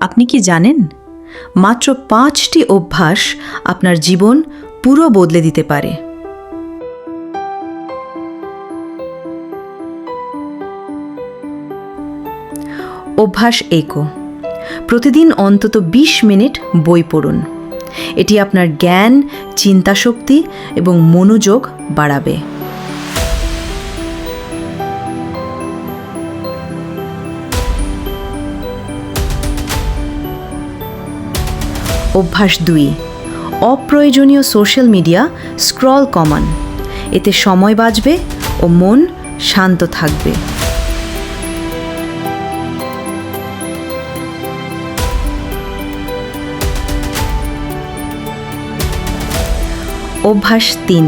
আপনি কি জানেন? মাত্র পাঁচটি অভ্যাস আপনার জীবন পুরো বদলে দিতে পারে। অভ্যাস একো প্রতিদিন অন্তত ২০ মিনিট বই পড়ুন। এটি আপনার জ্ঞান, চিন্তাশক্তি এবং মনোযোগ বাড়াবে। অভ্যাস দুই। অপ্রয়োজনীয় সোশ্যাল মিডিয়া স্ক্রল কমান। এতে সময় বাঁচবে ও মন শান্ত থাকবে। অভ্যাস তিন।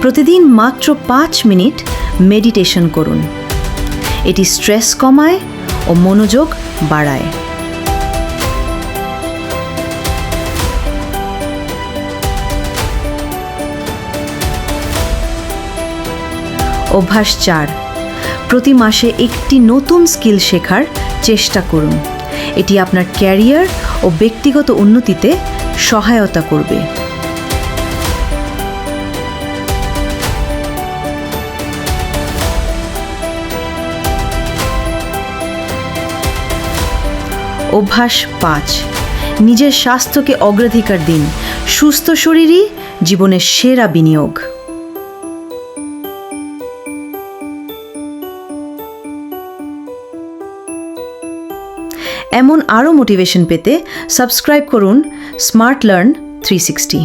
প্রতিদিন মাত্র পাঁচ মিনিট মেডিটেশন করুন। এটি স্ট্রেস কমায় ও মনোযোগ বাড়ায়। অভ্যাস চার। প্রতি মাসে একটি নতুন স্কিল শেখার চেষ্টা করুন। এটি আপনার ক্যারিয়ার ও ব্যক্তিগত উন্নতিতে সহায়তা করবে। অভ্যাস পাঁচ। নিজের স্বাস্থ্যকে অগ্রাধিকার দিন। সুস্থ শরীরই জীবনের সেরা বিনিয়োগ। এমন আরও মোটিভেশন পেতে সাবস্ক্রাইব করুন স্মার্ট লার্ন থ্রি সিক্সটি